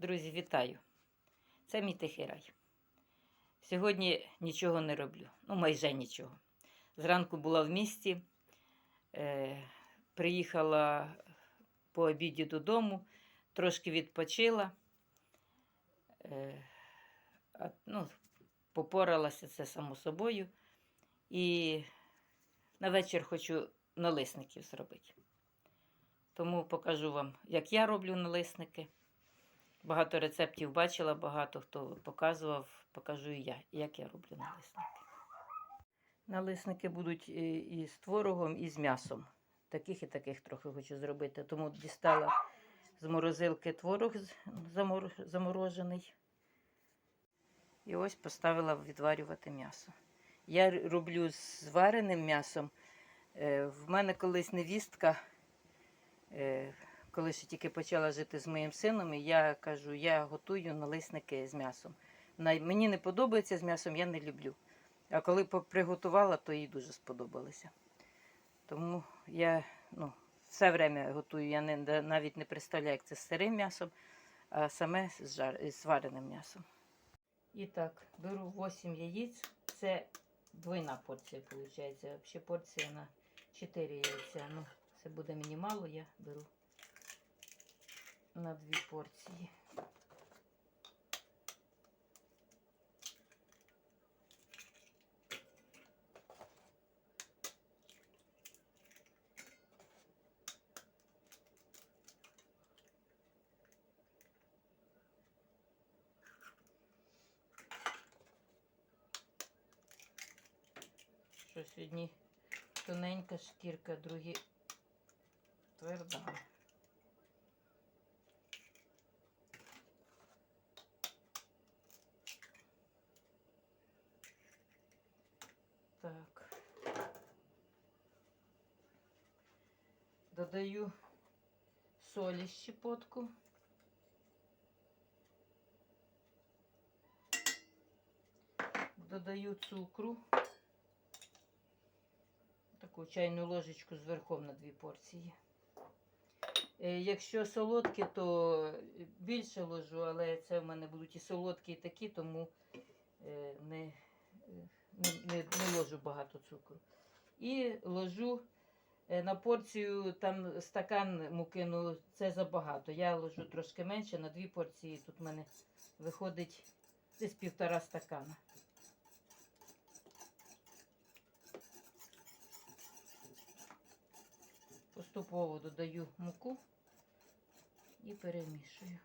Друзі, вітаю! Це мій тихий рай. Сьогодні нічого не роблю, ну майже нічого. Зранку була в місті, е, приїхала по обіді додому, трошки відпочила, е, ну, попоралася це само собою. І на вечір хочу налисників зробити. Тому покажу вам, як я роблю налисники. Багато рецептів бачила, багато хто показував, покажу і я, як я роблю налисники. Налисники будуть і і з творогом, і з м'ясом. Таких і таких трохи хочу зробити. Тому дістала з морозилки творог замор, заморожений. І ось поставила відварювати м'ясо. Я роблю з вареним м'ясом. Е, В мене колись невістка, е, коли ще тільки почала жити з моїм сином, і я кажу, я готую налисники з м'ясом. Мені не подобається з м'ясом, я не люблю. А коли приготувала, то їй дуже сподобалося. Тому я ну, все время готую. Я не, навіть не представляю, як це з сирим м'ясом, а саме з, жар, з вареним м'ясом. І так, беру 8 яєць. Це двойна порція, виходить. Взагалі порція на 4 яйця. Ну, це буде мені мало, я беру на дві порції. Що сьогодні тоненька шкірка, другі тверда. Так. Додаю солі щепотку. Додаю цукру. Таку чайну ложечку з верхом на дві порції. Е, Якщо солодкі, то більше ложу, але це в мене будуть і солодкі, і такі, тому е, не, е, не, не, не ложу багато цукру. І ложу на порцію там стакан муки, ну це забагато. Я ложу трошки менше, на дві порції. Тут в мене виходить десь півтора стакана. Поступово додаю муку і перемішую.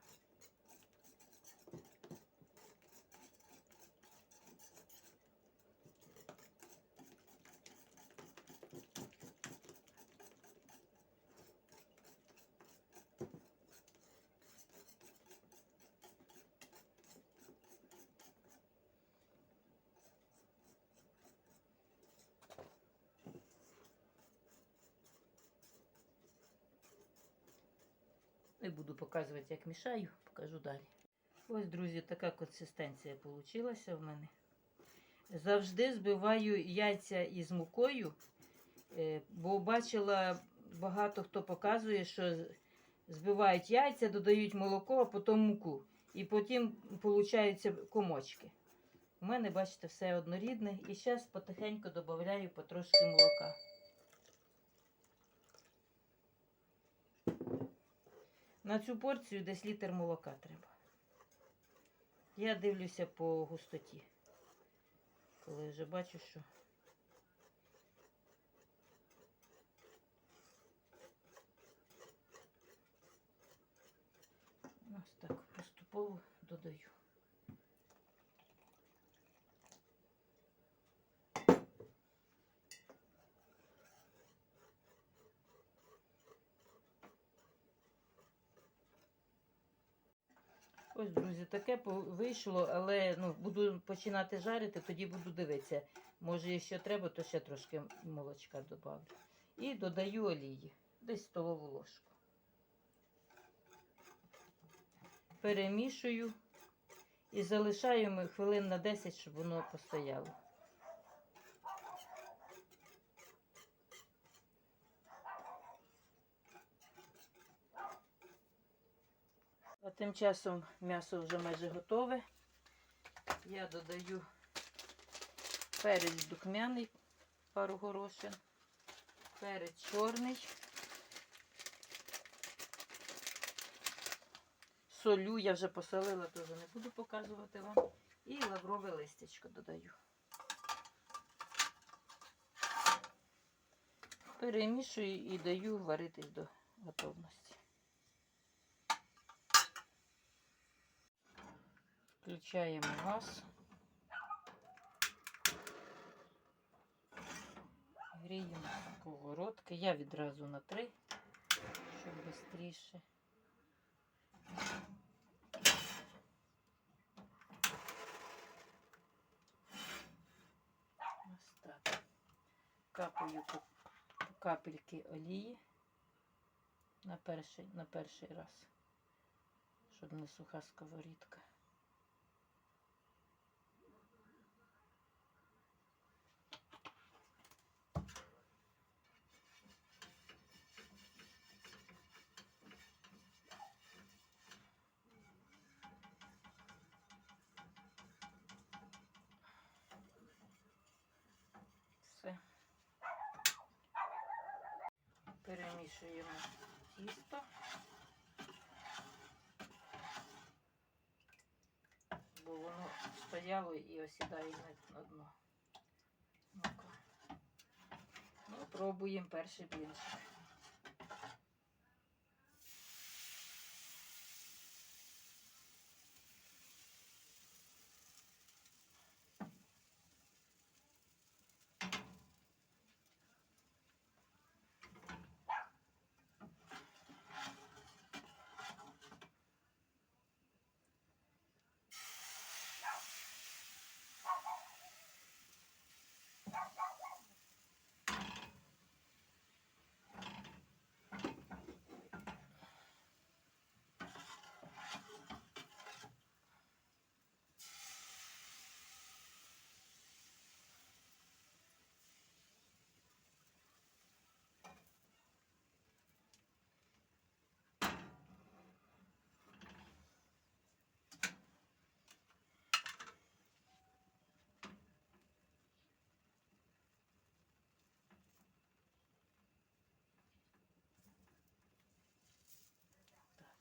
Не буду показувати, як мішаю, покажу далі. Ось, друзі, така консистенція вийшла в мене. Завжди збиваю яйця із мукою, е, бо бачила багато хто показує, що збивають яйця, додають молоко, а потім муку. І потім получаються комочки. У мене, бачите, все однорідне. І зараз потихеньку додаю потрошки молока. На цю порцію десь літр молока треба. Я дивлюся по густоті. Коли вже бачу, що ось так поступово додаю. Ось, друзі, таке вийшло, але ну, буду починати жарити, тоді буду дивитися. Може, якщо треба, то ще трошки молочка додавлю. І додаю олії, десь столову ложку. Перемішую і залишаю хвилин на 10, щоб воно постояло. Тим часом м'ясо вже майже готове. Я додаю перець духмяний, пару горошин, перець чорний. Солю я вже посолила, теж не буду показувати вам. І лаврове листячко додаю. Перемішую і даю варитись до готовності. Включаємо газ. Гріємо сковородки. Я відразу на три, щоб швидше. Ось так. Капаю капельки олії на перший, на перший раз, щоб не суха сковорідка. Стояло і осідає на дно. Ну, пробуємо перший блінчик.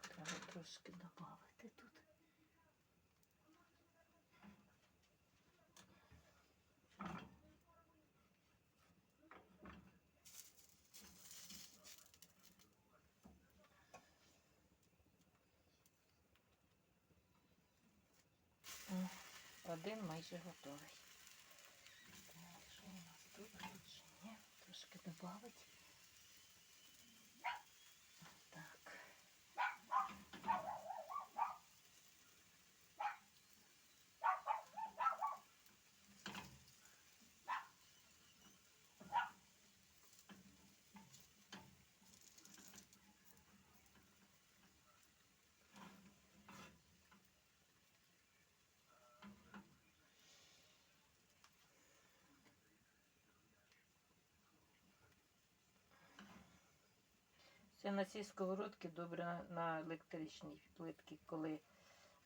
Так, треба трошки додати тут. Один майже готовий. Так, що у нас тут? Ще ні. Трошки додати. Це на цій сковородці добре на, електричній плитці, коли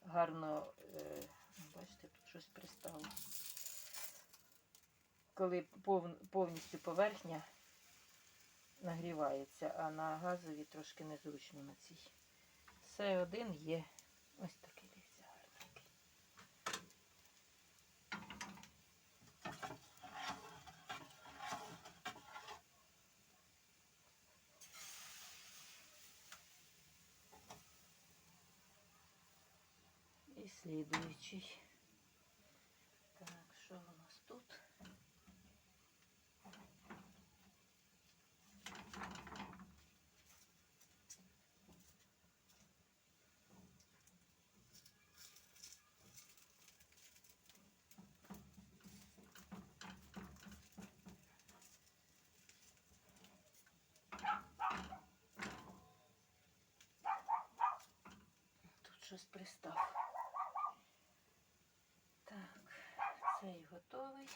гарно, е, бачите, тут щось пристало. Коли пов, повністю поверхня нагрівається, а на газовій трошки незручно на цій. Все один є. Ось такий слідуючий. Так, що у нас тут? Тут щось пристав. готовый.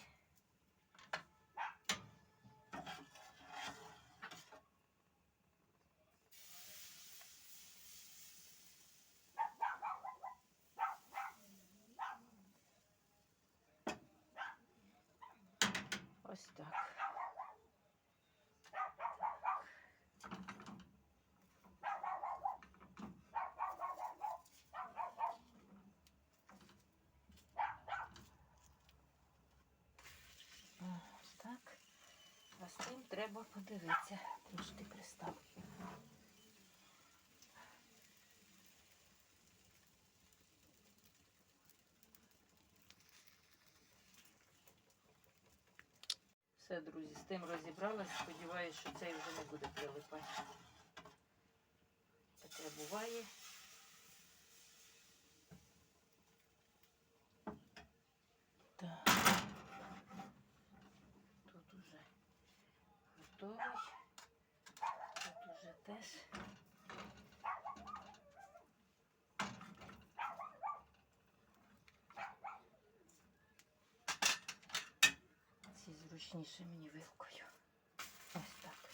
Ось так. З цим треба подивитися. Трішки пристав. Все, друзі, з тим розібралась. Сподіваюсь, що цей вже не буде прилипати. Таке буває. зручніше мені вилкою. Ось так.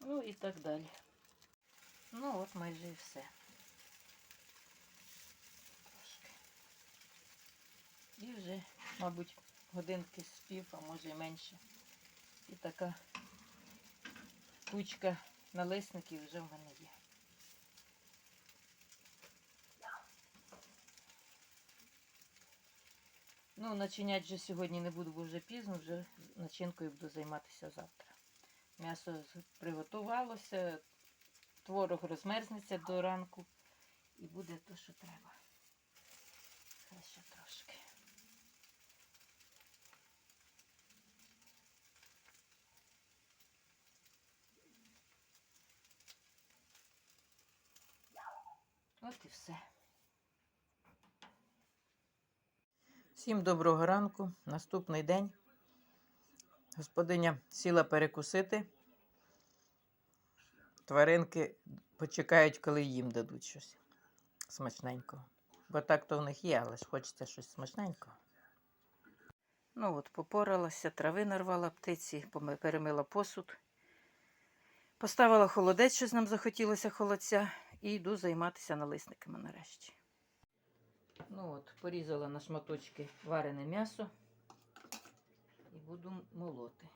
Ну і так далі. Ну от майже і все. Трошки. І вже, мабуть, Годинки спів, а може і менше. І така кучка налисників вже в мене є. Ну, начинять вже сьогодні не буду, бо вже пізно, вже начинкою буду займатися завтра. М'ясо приготувалося, творог розмерзнеться до ранку і буде те, що треба. Ще трошки. От і все. Всім доброго ранку. Наступний день. Господиня сіла перекусити. Тваринки почекають, коли їм дадуть щось смачненького. Бо так то в них є, але ж хочеться щось смачненького. Ну от, попоралася, трави нарвала птиці, перемила посуд. Поставила холодець, щось нам захотілося холодця, і йду займатися налисниками нарешті. Ну от, порізала на шматочки варене м'ясо і буду молоти.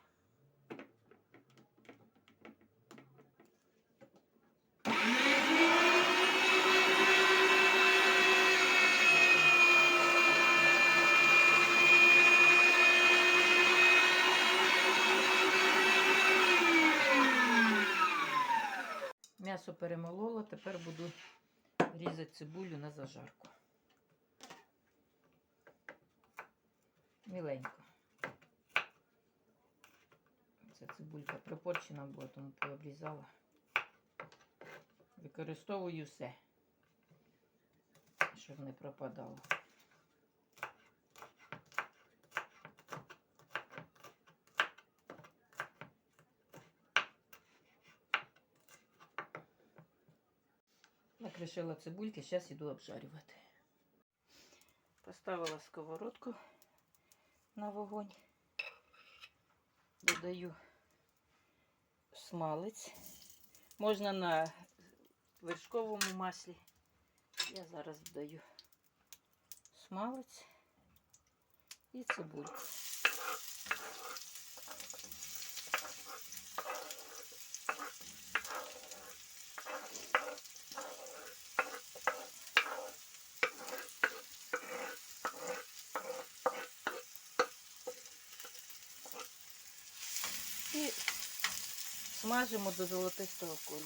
М'ясо перемолола, тепер буду різати цибулю на зажарку. Міленько. Ця цибулька припорчена була, тому пообрізала. Використовую все, щоб не пропадало. Накришила цибульки, зараз іду обжарювати. Поставила сковородку на вогонь. Додаю смалець. Можна на вершковому маслі. Я зараз додаю смалець і цибульку. І смажимо до золотистого кольору.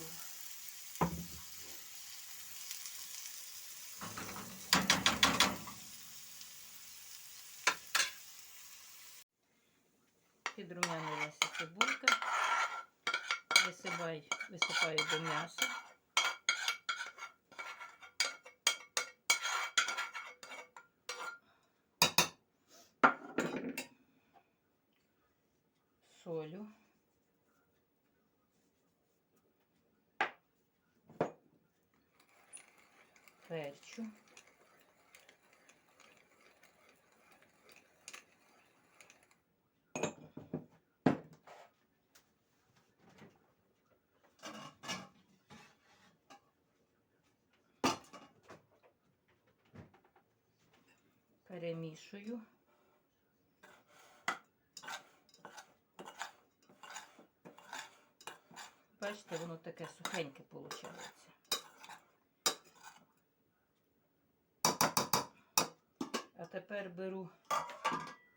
Підрумянилася цибулька. Висипаю, висипаю до м'яса. Солю. Перчу. Перемішую. Бачите, воно таке сухеньке виходить. А тепер беру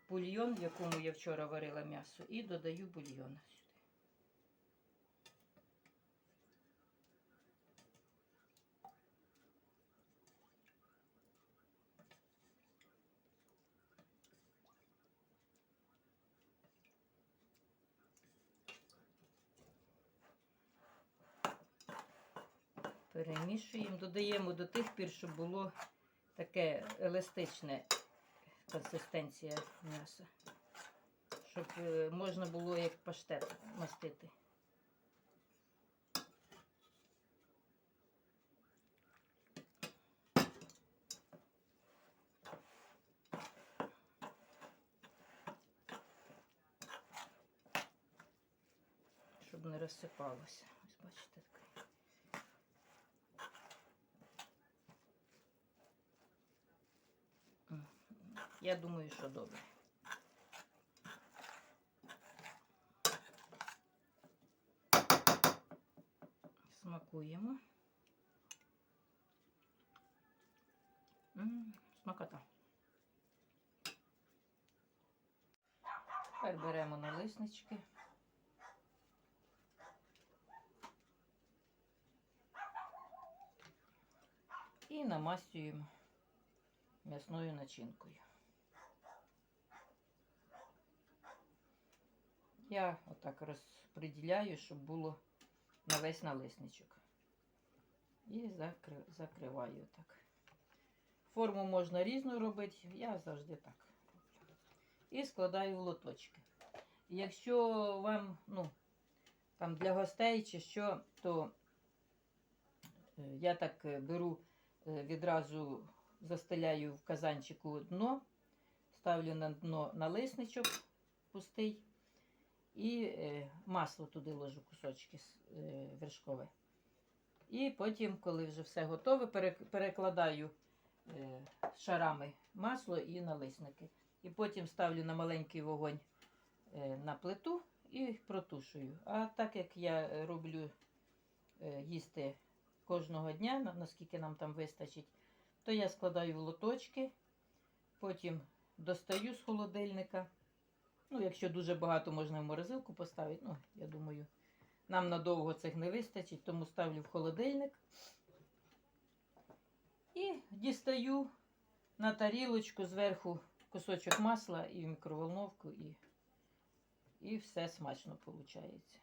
бульйон, в якому я вчора варила м'ясо, і додаю бульйон сюди. Перемішуємо, додаємо до тих пір, щоб було таке еластичне консистенція м'яса. Щоб е, можна було як паштет мастити. Щоб не розсипалося. Ось бачите таке. М, Я думаю, що добре. Смакуємо. Смакота. Тепер беремо налиснички. І намастюємо м'ясною начинкою. Я отак розподіляю, щоб було на весь налисничок. І закри... закриваю так. Форму можна різну робити, я завжди так роблю. І складаю в лоточки. Якщо вам, ну, там для гостей чи що, то е, я так е, беру е, відразу застеляю в казанчику дно, ставлю на дно налисничок пустий і е, масло туди ложу кусочки е, вершкове. І потім, коли вже все готове, перекладаю е, шарами масло і налисники. І потім ставлю на маленький вогонь на плиту і протушую. А так як я роблю їсти кожного дня, наскільки нам там вистачить, то я складаю в лоточки, потім достаю з холодильника. Ну, якщо дуже багато, можна в морозилку поставити. Ну, я думаю, нам надовго цих не вистачить, тому ставлю в холодильник. І дістаю на тарілочку зверху кусочок масла і в мікроволновку, і, і все смачно виходить.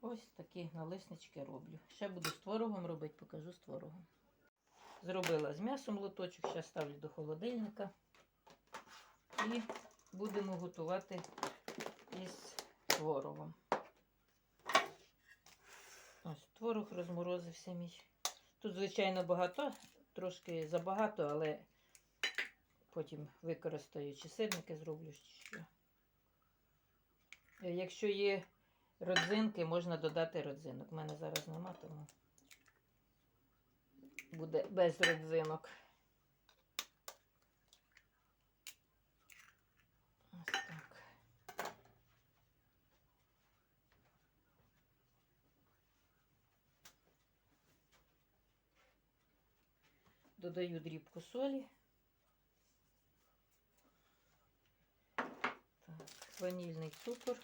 Ось такі налиснички роблю. Ще буду з творогом робити, покажу з творогом. Зробила з м'ясом лоточок, зараз ставлю до холодильника. І будемо готувати із творогом. Ось творог розморозився мій. Тут, звичайно, багато, трошки забагато, але потім використаю чи сирники зроблю чи що. Е, Якщо є родзинки, можна додати родзинок. У мене зараз нема, тому буде без родзинок. Ось так. Додаю дрібку солі. Так, ванільний цукор.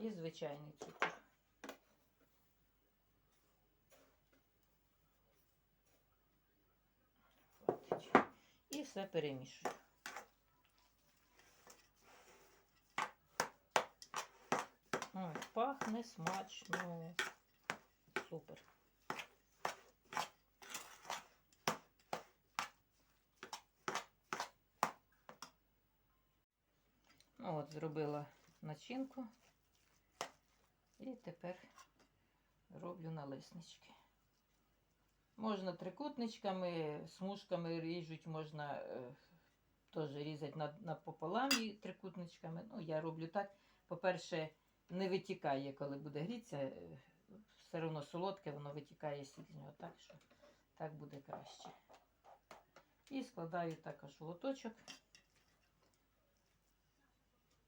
І звичайний цукор. І все перемішую. Пахне смачно. Супер. Ну, от, зробила начинку. І тепер роблю налиснички. Можна трикутничками, смужками ріжуть, можна е, теж різати на, напополам і трикутничками. Ну, я роблю так. По-перше, не витікає, коли буде грітися, е, все одно солодке, воно витікає з нього, так що так буде краще. І складаю також в лоточок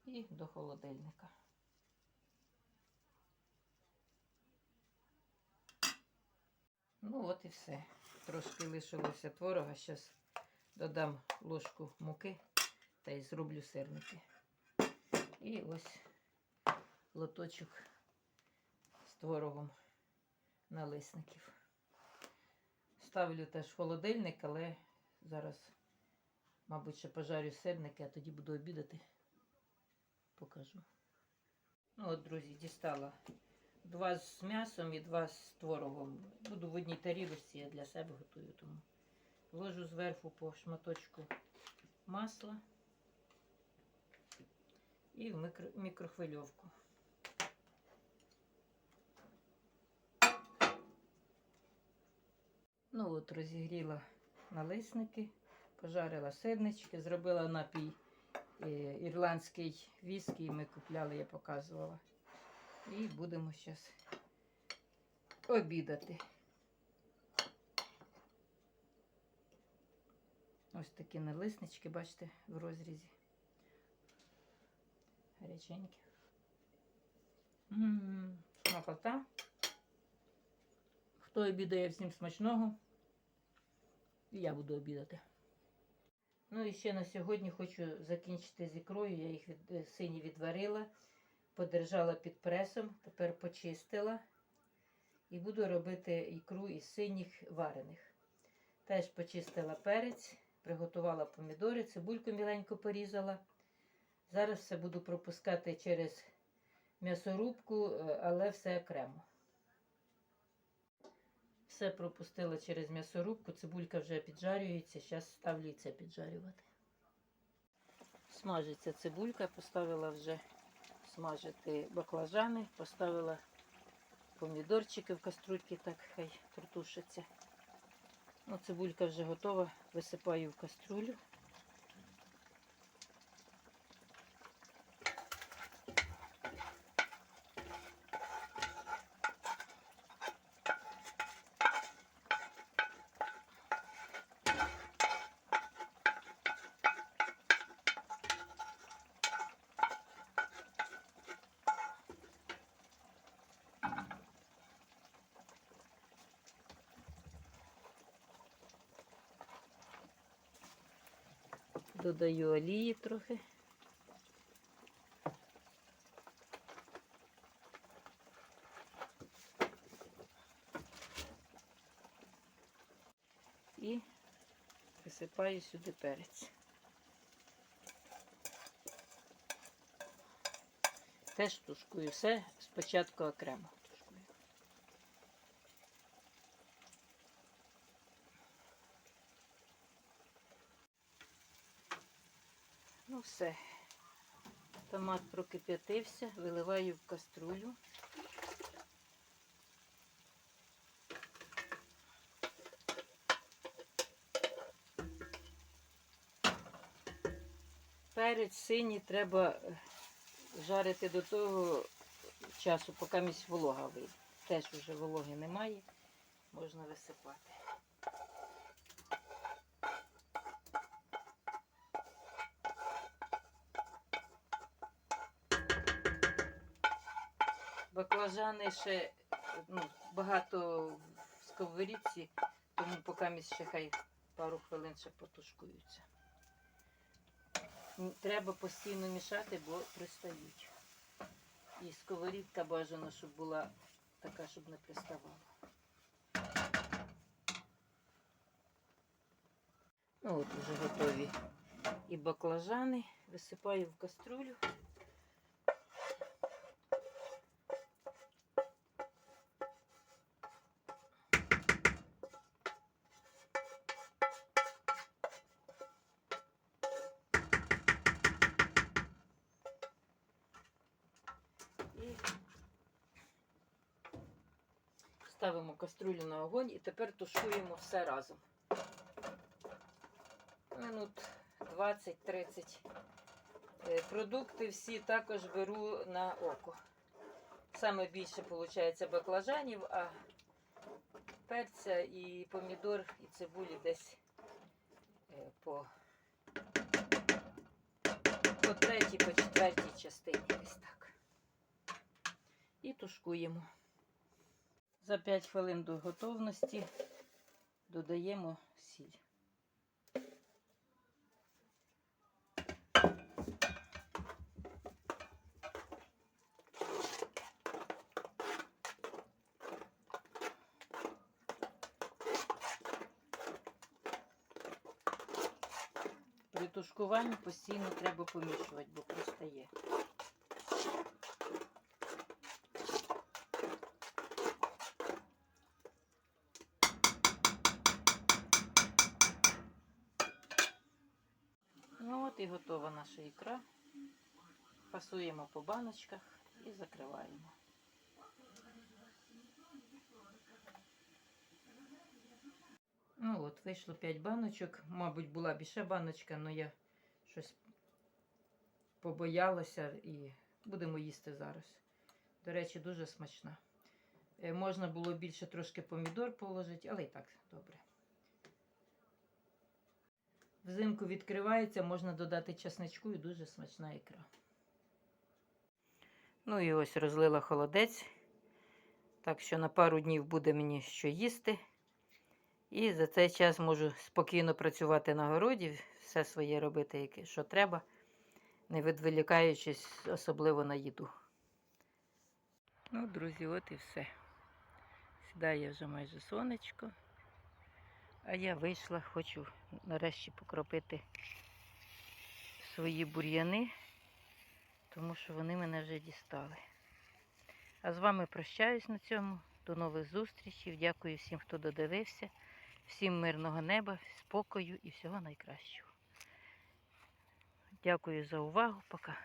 і до холодильника. Ну от і все. Трошки лишилося творога. Зараз додам ложку муки та й зроблю сирники. І ось лоточок з творогом налисників. Ставлю теж холодильник, але зараз, мабуть, ще пожарю сирники, а тоді буду обідати. Покажу. Ну от, друзі, дістала два з м'ясом і два з творогом. Буду в одній тарілочці, я для себе готую тому. Ложу зверху по шматочку масла і в мікро, мікрохвильовку. Ну от розігріла налисники, пожарила сирнички, зробила напій е, ірландський віскі, ми купляли, я показувала. І будемо зараз обідати. Ось такі налиснички, бачите, в розрізі. Гаряченькі. Смакота. Хто обідає всім смачного. І я буду обідати. Ну і ще на сьогодні хочу закінчити з ікрою. Я їх від, е, сині відварила, подержала під пресом, тепер почистила. І буду робити ікру із синіх варених. Теж почистила перець, приготувала помідори, цибульку міленько порізала. Зараз все буду пропускати через м'ясорубку, е, але все окремо. Все пропустила через м'ясорубку, цибулька вже піджарюється, зараз ставлю це піджарювати. Смажиться цибулька, поставила вже смажити баклажани, поставила помідорчики в каструльки, так хай тортушиться. Ну, цибулька вже готова, висипаю в каструлю. Додаю олії трохи. І висипаю сюди перець. Теж тушкую все спочатку окремо. Тушкую. Ну все. Томат прокип'ятився, виливаю в каструлю. Перець синій треба е, жарити до того часу, поки місь волога вийде. Теж вже вологи немає, можна висипати. Баклажани ще ну, багато в сковорідці, тому поки ще хай пару хвилин ще потушкуються. Треба постійно мішати, бо пристають. І сковорідка бажано, щоб була така, щоб не приставала. Ну от вже готові і баклажани. Висипаю в каструлю. Ставимо каструлю на огонь і тепер тушуємо все разом. Минут 20-30. Е, Продукти всі також беру на око. саме більше виходить баклажанів, а перця і помідор, і цибулі десь е, по, по третій, по четвертій частині. Десь так. І тушкуємо. За 5 хвилин до готовності додаємо сіль. При тушкуванні постійно треба помішувати, бо пристає. Готова наша ікра. Фасуємо по баночках і закриваємо. Ну от, вийшло 5 баночок. Мабуть, була більше баночка, але я щось побоялася і будемо їсти зараз. До речі, дуже смачна. Е, Можна було більше трошки помідор положити, але і так добре. Взимку відкривається, можна додати чесничку і дуже смачна ікра. Ну і ось розлила холодець. Так що на пару днів буде мені що їсти. І за цей час можу спокійно працювати на городі, все своє робити, яке- що треба, не відволікаючись особливо на їду. Ну, друзі, от і все. Сідає вже майже сонечко. А я вийшла, хочу нарешті покропити свої бур'яни, тому що вони мене вже дістали. А з вами прощаюсь на цьому. До нових зустрічей. Дякую всім, хто додивився. Всім мирного неба, спокою і всього найкращого. Дякую за увагу. Пока.